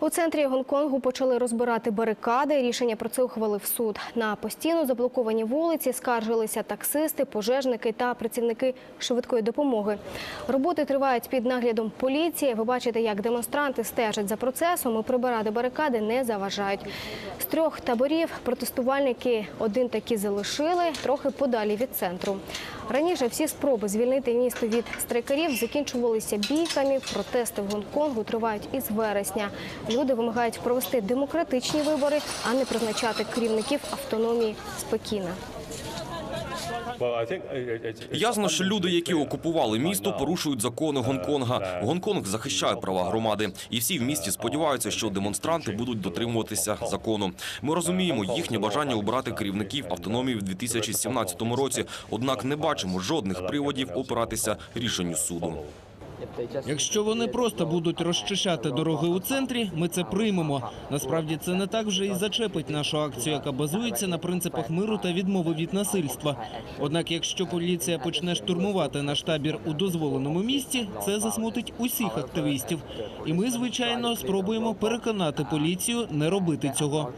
У центрі Гонконгу почали розбирати барикади. Рішення про це ухвалив суд. На постійно заблоковані вулиці скаржилися таксисти, пожежники та працівники швидкої допомоги. Роботи тривають під наглядом поліції. Ви бачите, як демонстранти стежать за процесом і прибирати барикади не заважають. З трьох таборів протестувальники один таки залишили трохи подалі від центру. Раніше всі спроби звільнити місто від страйкарів закінчувалися бійками. Протести в Гонконгу тривають із вересня. Люди вимагають провести демократичні вибори, а не призначати керівників автономії з Пекіна. Ясно, що люди, які окупували місто, порушують закони Гонконга. Гонконг захищає права громади, і всі в місті сподіваються, що демонстранти будуть дотримуватися закону. Ми розуміємо їхнє бажання обрати керівників автономії в 2017 році. Однак не бачимо жодних приводів опиратися рішенню суду. Якщо вони просто будуть розчищати дороги у центрі, ми це приймемо. Насправді це не так вже і зачепить нашу акцію, яка базується на принципах миру та відмови від насильства. Однак, якщо поліція почне штурмувати наш табір у дозволеному місті, це засмутить усіх активістів. І ми, звичайно, спробуємо переконати поліцію не робити цього.